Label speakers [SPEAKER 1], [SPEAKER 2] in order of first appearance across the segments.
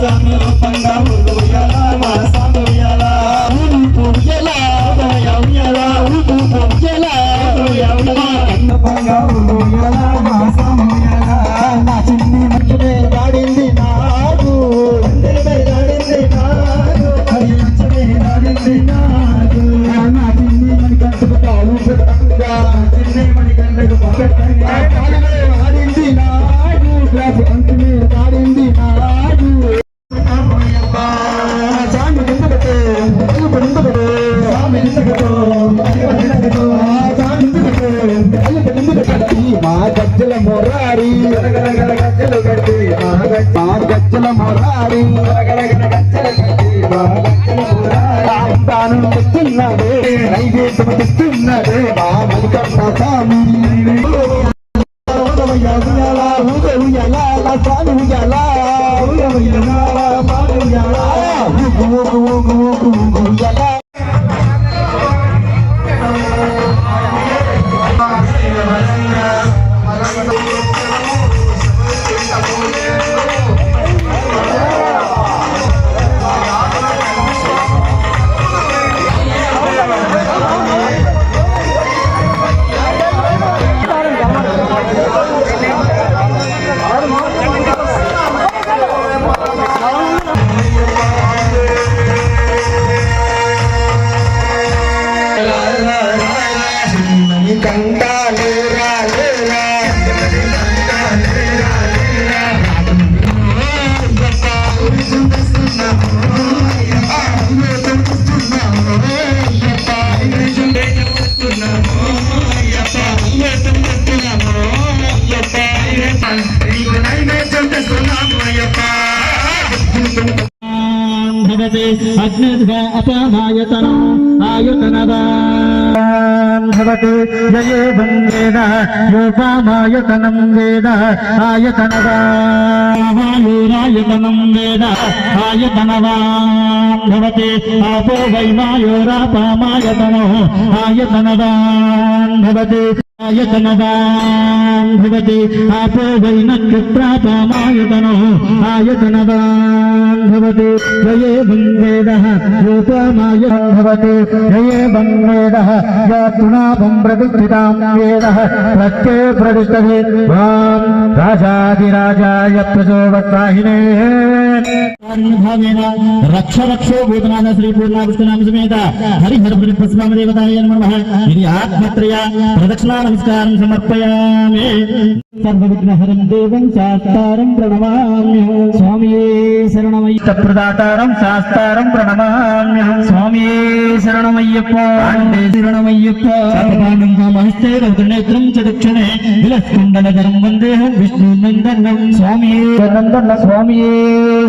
[SPEAKER 1] స్వామి రూపంగా గజ్జల మొరారి తాను తెస్తున్నదే నైవేద్యం తెస్తున్నదే మా స్వామి స్వామి
[SPEAKER 2] భవతి అగ్నిర్భ అపామాయతనం ఆయుతనవాన్ భవతి జయేవం వేద యోపామాయతనం వేద ఆయతనవాయురాయతనం వేద ఆయతనవాన్ భవతి ఆపో వైమాయోరాపామాయతనో ఆయతనవాన్ భవతి ఆయతనవాన్ భవతి ఆపో వైనక్షత్రాపామాయతనో ఆయతనవాన్ భవతి జయే వేదः రూపమాయः భవతి జయే వేదः యాతునాభం ప్రతిష్ఠితాం వేదः ప్రత్ये ప్రతిష్టతే వాం రాజాదిరాజాయ ప్రచోదత్తాహినే రక్ష రక్షో భూతనాథ శ్రీ పూర్ణాభిష్ణామ సమేత. హరిహర పుష్పస్వామి దేవతాయ నమః. ఇది ఆత్మత్రయ ప్రదక్షిణా నమస్కారం సమర్పయామి. సర్వవిఘ్నహరం దేవం శాస్తారం ప్రణమామ్యహం. స్వామియే శరణమయ్య ప్రదాతారం శాస్తారం ప్రణమామ్యహం. స్వామియే శరణమయ్యప్ప. ఆండే శరణమయ్యప్ప. సర్వాణం మహస్తే రౌద్రనేత్రం చ దక్షిణే విలస్కుండలధరం వందేహం విష్ణు నందనం స్వామియే నందన స్వామియే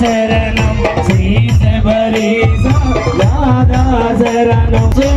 [SPEAKER 2] శరణం శ్రీ శబరి రాధా దేవా శరణం శ్రీ